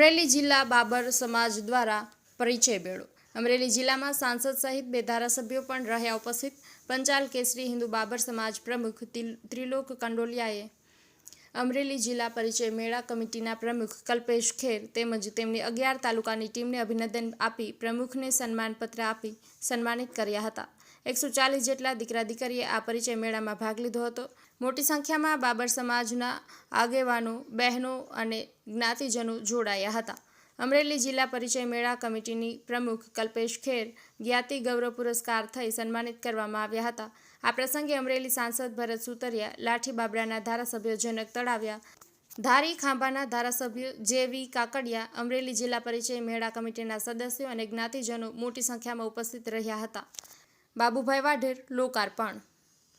અમરેલી જિલ્લા બાબર સમાજ દ્વારા પરિચય મેળો અમરેલી જિલ્લામાં સાંસદ સહિત બે ધારાસભ્યો પણ રહ્યા ઉપસ્થિત. પંચાલ કેસરી હિન્દુ બાબર સમાજ પ્રમુખ ત્રિલોક કંડોલિયાએ અમરેલી જિલ્લા પરિચય મેળા કમિટીના પ્રમુખ કલ્પેશ ખેર તેમજ તેમની અગિયાર તાલુકાની ટીમને અભિનંદન આપી પ્રમુખને સન્માનપત્ર આપી સન્માનિત કર્યા હતા. એકસો ચાલીસ જેટલા દીકરા દીકરીએ આ પરિચય મેળામાં ભાગ લીધો હતો. મોટી સંખ્યામાં બાબર સમાજના આગેવાનો, બહેનો અને જ્ઞાતિજનો જોડાયા હતા. અમરેલી જિલ્લા પરિચય મેળા કમિટીની પ્રમુખ કલ્પેશ ખેર જ્ઞાતિ ગૌરવ પુરસ્કાર થઈ સન્માનિત કરવામાં આવ્યા હતા. આ પ્રસંગે અમરેલી સાંસદ ભરત સુતરિયા, લાઠી બાબરાના ધારાસભ્ય જનક તળાવ્યા, ધારી ખાંભાના ધારાસભ્ય જેવી કાકડિયા, અમરેલી જિલ્લા પરિચય મેળા કમિટીના સદસ્યો અને જ્ઞાતિજનો મોટી સંખ્યામાં ઉપસ્થિત રહ્યા હતા. બાબુભાઈ વાઢેર લોકાર્પણ.